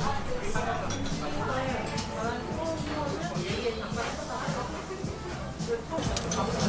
감사합니다.